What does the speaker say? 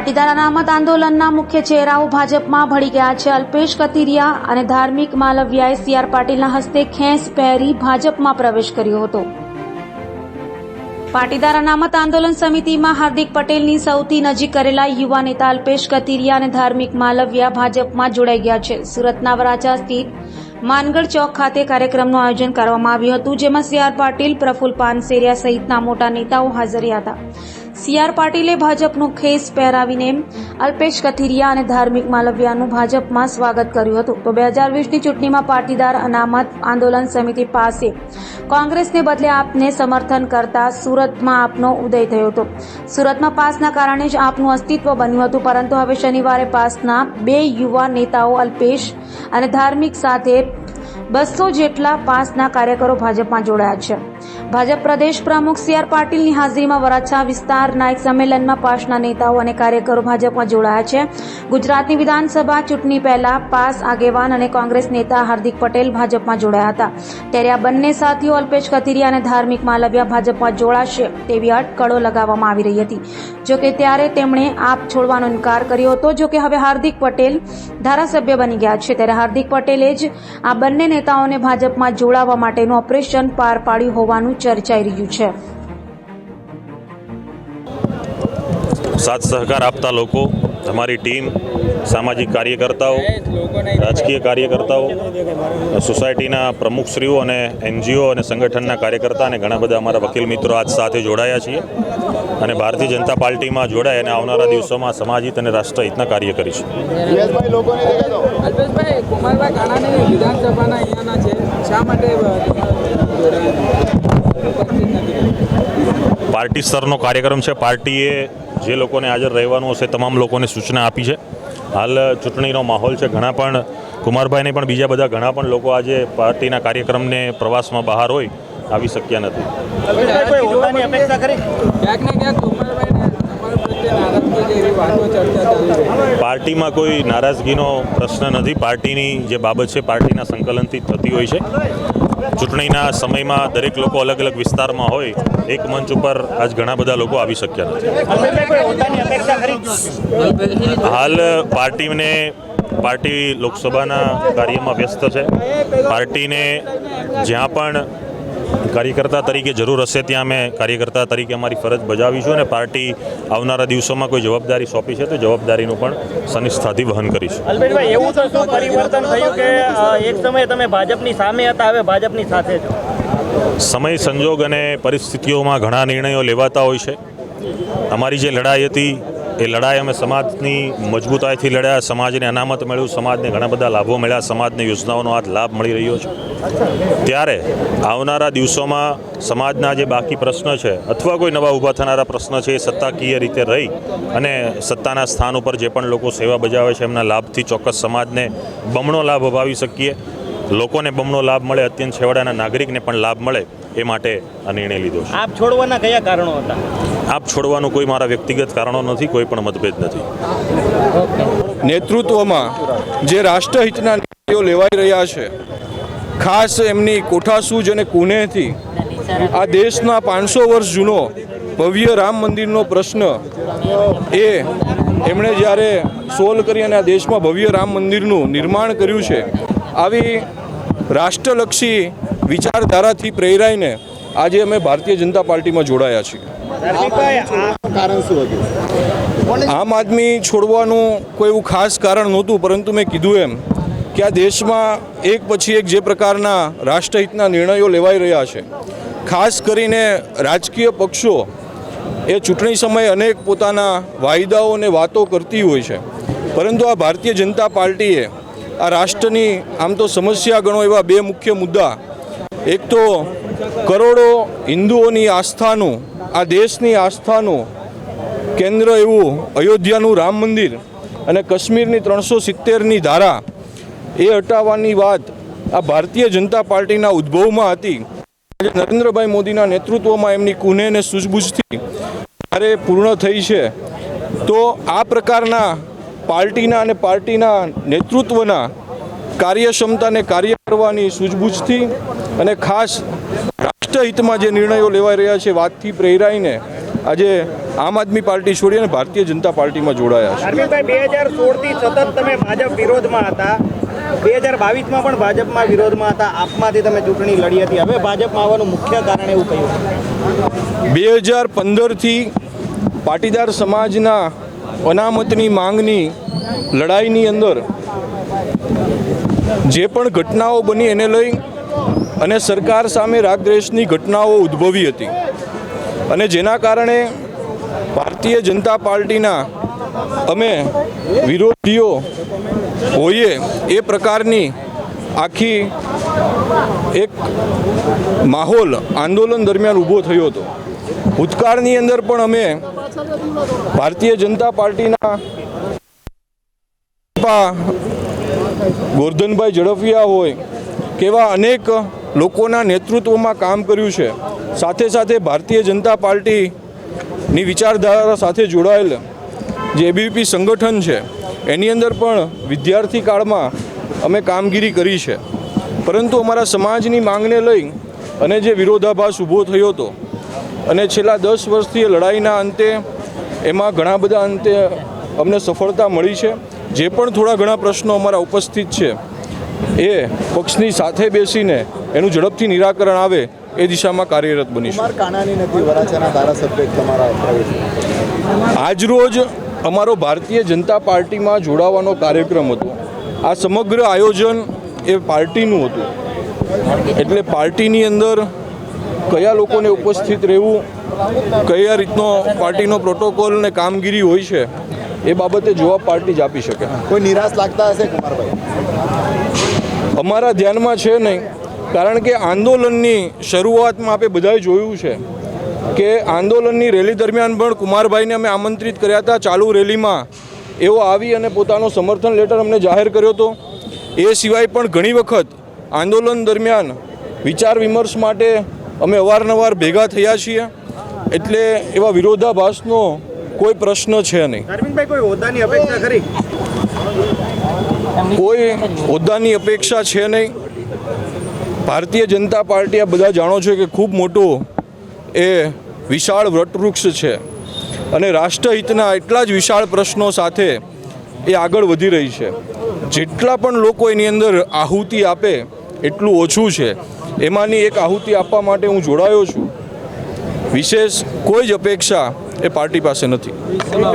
પાટીદાર અનામત આંદોલનના મુખ્ય ચહેરાઓ ભાજપમાં ભળી ગયા છે. અલ્પેશ કતિરિયા અને ધાર્મિક માલવ્યાએ સીઆર પાટીલના હસ્તે ખેંસ પહેરી ભાજપમાં પ્રવેશ કર્યો હતો. પાટીદાર અનામત આંદોલન સમિતિમાં હાર્દિક પટેલની સૌથી નજીક કરેલા યુવા નેતા અલ્પેશ કતિરિયા અને ધાર્મિક માલવ્યા ભાજપમાં જોડાઈ ગયા છે. સુરતના વરાછા સ્થિત માનગઢ ચોક ખાતે કાર્યક્રમનું આયોજન કરવામાં આવ્યું હતું, જેમાં સીઆર પાટીલ પ્રફુલ પાનસેરિયા સહિતના મોટા નેતાઓ હાજર હતા. સીઆર પાટીલે ભાજપનું ખેસ પહેરાવીને અલ્પેશ કથિરિયા અને ધાર્મિક માલવ્યાનું ભાજપમાં સ્વાગત કર્યું હતું. તો બે હજાર વીસની ચૂંટણીમાં પાટીદાર અનામત આંદોલન સમિતિ પાસે કોંગ્રેસને બદલે આપને સમર્થન કરતા સુરતમાં આપનો ઉદય થયો હતો. સુરતમાં પાસના કારણે જ આપનું અસ્તિત્વ બન્યું હતું, પરંતુ હવે શનિવારે પાસના બે યુવા નેતાઓ અલ્પેશ અને ધાર્મિક સાથે બસો જેટલા પાસના કાર્યકરો ભાજપમાં જોડાયા છે. ભાજપ પ્રદેશ પ્રમુખ સી આર પાટીલની હાજરીમાં વરાછા વિસ્તારના એક સંમેલનમાં પાસના નેતાઓ અને કાર્યકરો ભાજપમાં જોડાયા છે. ગુજરાતની વિધાનસભા ચૂંટણી પહેલા પાસ આગેવાન અને કોંગ્રેસ નેતા હાર્દિક પટેલ ભાજપમાં જોડાયા હતા. ત્યારે આ બંને સાથીઓ અલ્પેશ કથિરિયા અને ધાર્મિક માલવ્યા ભાજપમાં જોડાશે તેવી અટકળો લગાવવામાં આવી રહી હતી. જોકે ત્યારે તેમણે આપ છોડવાનો ઇનકાર કર્યો હતો. જોકે હવે હાર્દિક પટેલ ધારાસભ્ય બની ગયા છે. ત્યારે હાર્દિક પટેલે જ આ બંને નેતાઓને ભાજપમાં જોડાવા માટેનું ઓપરેશન પાર પાડ્યું હોવાનું ચર્ચાઈ રહ્યું છે. સાથ સહકાર આપતા લોકો અમારી ટીમ સામાજિક કાર્યકર્તાઓ રાજકીય કાર્યકર્તાઓ સોસાયટીના પ્રમુખશ્રીઓ અને એનજીઓ અને સંગઠનના કાર્યકર્તા અને ઘણા બધા અમારા વકીલ મિત્રો આજ સાથે જોડાયા છીએ અને ભારતીય જનતા પાર્ટીમાં જોડાય અને આવનારા દિવસોમાં સમાજહિત અને રાષ્ટ્રહિતના કાર્ય કરીશું અલ્પેશભાઈ કુમારભાઈ કાણાની વિધાનસભાના અહીંયાના છે. શા માટે પાર્ટી સ્તરનો કાર્યક્રમ છે. પાર્ટીએ જે લોકોને હાજર રહેવાનું હશે, તમામ લોકોને સૂચના આપી છે. હાલ ચૂંટણીનો માહોલ છે. ઘણા પણ, કુમારભાઈને પણ બીજા બધા ઘણા પણ લોકો આજે પાર્ટીના કાર્યક્રમને પ્રવાસમાં બહાર હોય, આવી શક્યા નથી. પાર્ટીમાં કોઈ નારાજગીનો પ્રશ્ન નથી. પાર્ટીની જે બાબત છે, પાર્ટીના સંકલનથી થતી હોય છે. ચૂંટણીના સમયમાં દરેક લોકો અલગ અલગ વિસ્તારમાં હોય, એક મંચ ઉપર આજ ઘણા બધા લોકો આવી શક્યા નથી. હાલ પાર્ટીને, પાર્ટી લોકસભાના કાર્યમાં વ્યસ્ત છે. પાર્ટીને જ્યાં પણ કાર્યકર્તા તરીકે જરૂર હશે ત્યાં અમે કાર્યકર્તા તરીકે અમારી ફરજ બજાવીશું અને પાર્ટી આવનારા દિવસોમાં કોઈ જવાબદારી સોંપી છે તો જવાબદારીનું પણ સનિષ્ઠાથી વહન કરીશું. અલ્પેશભાઈ એવું તો શું પરિવર્તન થયું કે એક સમયે તમે ભાજપની સામે હતા હવે ભાજપની સાથે છો? સમય સંજોગ અને પરિસ્થિતિઓમાં ઘણા નિર્ણયો લેવાતા હોય છે. અમારી જે લડાઈ હતી, એ લડાઈ અમે સમાજની મજબૂતાઈથી લડ્યા, સમાજને અનામત મળ્યું, સમાજને ઘણા બધા લાભો મળ્યા, સમાજને યોજનાઓનો આજ લાભ મળી રહ્યો છે. ત્યારે આવનારા દિવસોમાં સમાજના જે બાકી પ્રશ્ન છે, અથવા કોઈ નવા ઊભા થનારા પ્રશ્ન છે, એ સત્તાકીય રીતે રહી અને સત્તાના સ્થાન ઉપર જે પણ લોકો સેવા બજાવે છે, એમના લાભથી ચોક્કસ સમાજને બમણો લાભ અપાવી શકીએ. લોકોને બમણો લાભ મળે, અત્યંત છેવાડાના નાગરિકને પણ લાભ મળે, એ માટે આ નિર્ણય લીધો છે. આપ છોડવાના કયા કારણો હતા? આપ છોડવાનું કોઈ મારા વ્યક્તિગત કારણો નથી, કોઈ પણ મતભેદ નથી. નેતૃત્વમાં જે રાષ્ટ્રહિતના નિર્ણયો લેવાઈ રહ્યા છે, ખાસ એમની કોઠાસૂજ અને કુનેહથી આ દેશના પાંચસો વર્ષ જૂનો ભવ્ય રામ મંદિરનો પ્રશ્ન એ એમણે જ્યારે સોલ્વ કરી અને આ દેશમાં ભવ્ય રામ મંદિરનું નિર્માણ કર્યું છે, આવી રાષ્ટ્રલક્ષી વિચારધારાથી પ્રેરાઈને આજે અમે ભારતીય જનતા પાર્ટીમાં જોડાયા છીએ. આમ આદમી છોડવાનું કોઈ એવું ખાસ કારણ નહોતું, પરંતુ મેં કીધું એમ કે આ દેશમાં એક પછી એક જે પ્રકારના રાષ્ટ્રહિતના નિર્ણયો લેવાઈ રહ્યા છે. ખાસ કરીને રાજકીય પક્ષો એ ચૂંટણી સમયે અનેક પોતાના વાયદાઓ અને વાતો કરતી હોય છે. પરંતુ આ ભારતીય જનતા પાર્ટીએ આ રાષ્ટ્રની આમ તો સમસ્યા ગણો એવા બે મુખ્ય મુદ્દા. એક તો કરોડો હિન્દુઓની આસ્થાનું આ દેશની આસ્થાનું કેન્દ્ર એવું અયોધ્યાનું રામ મંદિર અને કાશ્મીરની ત્રણસો સિત્તેરની ધારા એ હટાવવાની વાત આ ભારતીય જનતા પાર્ટીના ઉદ્ભવમાં હતી. આજે નરેન્દ્રભાઈ મોદીના નેતૃત્વમાં એમની કુને અને સૂઝબૂછથી જ્યારે પૂર્ણ થઈ છે, તો આ પ્રકારના પાર્ટીના અને પાર્ટીના નેતૃત્વના કાર્યક્ષમતાને કાર્ય કરવાની સૂઝબૂછથી અને ખાસ રાષ્ટ્રહિતમાં જે નિર્ણયો લેવાઈ રહ્યા છે વાતથી પ્રેરાઈને આજે આમ આદમી પાર્ટી છોડી અને ભારતીય જનતા પાર્ટીમાં જોડાયા છે. અરવિંદભાઈ બે હજાર સોળથી સતત તમે ભાજપ વિરોધમાં હતા. બે હજાર બાવીસમાં પણ ભાજપમાં વિરોધમાં હતા. આપમાંથી તમે ચૂંટણી લડી હતી. હવે ભાજપમાં આવવાનું મુખ્ય કારણ એવું કહ્યું. બે હજાર પંદરથી પાટીદાર સમાજના અનામતની માંગની લડાઈની અંદર જે પણ ઘટનાઓ બની એને લઈ અને સરકાર સામે રાગદ્વેષની ઘટનાઓ ઉદ્ભવી હતી. અને જેના કારણે ભારતીય જનતા પાર્ટીના અમે વિરોધીઓ હોઈએ એ પ્રકારની આખી એક માહોલ આંદોલન દરમિયાન ઊભો થયો હતો. ભૂતકાળની અંદર પણ અમે ભારતીય જનતા પાર્ટીના ગોરધનભાઈ ઝડફિયા હોય કેવા અનેક લોકોના નેતૃત્વમાં કામ કર્યું છે. સાથે સાથે ભારતીય જનતા પાર્ટીની વિચારધારા સાથે જોડાયેલ જે એબીવીપી સંગઠન છે, એની અંદર પણ વિદ્યાર્થી કાળમાં અમે કામગીરી કરી છે. પરંતુ અમારા સમાજની માંગને લઈ અને જે વિરોધાભાસ ઊભો થયો હતો અને છેલ્લા દસ વર્ષથી લડાઈના અંતે એમાં ઘણા બધા અંતે અમને સફળતા મળી છે. જે પણ થોડા ઘણા પ્રશ્નો અમારા ઉપસ્થિત છે એ પક્ષની સાથે બેસીને એનું ઝડપથી નિરાકરણ આવે એ દિશામાં કાર્યરત બનીશું. કુમાર કાનાની નથી વરાછાના ધારાસભ્ય તમારા આજરોજ અમારો ભારતીય જનતા પાર્ટીમાં જોડાવાનો કાર્યક્રમ હતો. આ સમગ્ર આયોજન એ પાર્ટીનું હતું. એટલે પાર્ટીની અંદર કયા લોકોને ઉપસ્થિત રહેવું કયા રીતનો પાર્ટીનો પ્રોટોકોલ ને કામગીરી હોય છે એ બાબતે જવાબ પાર્ટી જ આપી શકે. કોઈ નિરાશ લાગતા હશે કુમારભાઈ? અમારા ધ્યાનમાં છે નહીં. કારણ કે આંદોલનની શરૂઆતમાં આપણે બધાએ જોયું છે કે આંદોલનની રેલી દરમિયાન પણ કુમારભાઈને અમે આમંત્રિત કર્યા હતા. ચાલુ રેલીમાં એઓ આવી અને પોતાનો સમર્થન લેટર અમને જાહેર કર્યો હતો. એ સિવાય પણ ઘણી વખત આંદોલન દરમિયાન વિચાર વિમર્શ માટે અમે અવારનવાર ભેગા થયા છીએ. એટલે એવા વિરોધાભાસનો કોઈ પ્રશ્ન છે નહીં. કોઈ હોદ્દાની અપેક્ષા ખરી? કોઈ હોદ્દાની અપેક્ષા છે નહીં. ભારતીય જનતા પાર્ટી આ બધા જાણો છો કે ખૂબ મોટું એ વિશાળ વટવૃક્ષ છે. અને રાષ્ટ્રહિતના એટલા જ વિશાળ પ્રશ્નો સાથે એ આગળ વધી રહી છે. જેટલા પણ લોકો એની અંદર આહુતિ આપે, એટલું ઓછું છે. એમાંની એક આહુતિ આપવા માટે હું જોડાયો છું. વિશેષ કોઈ જ અપેક્ષા એ પાર્ટી પાસે નથી.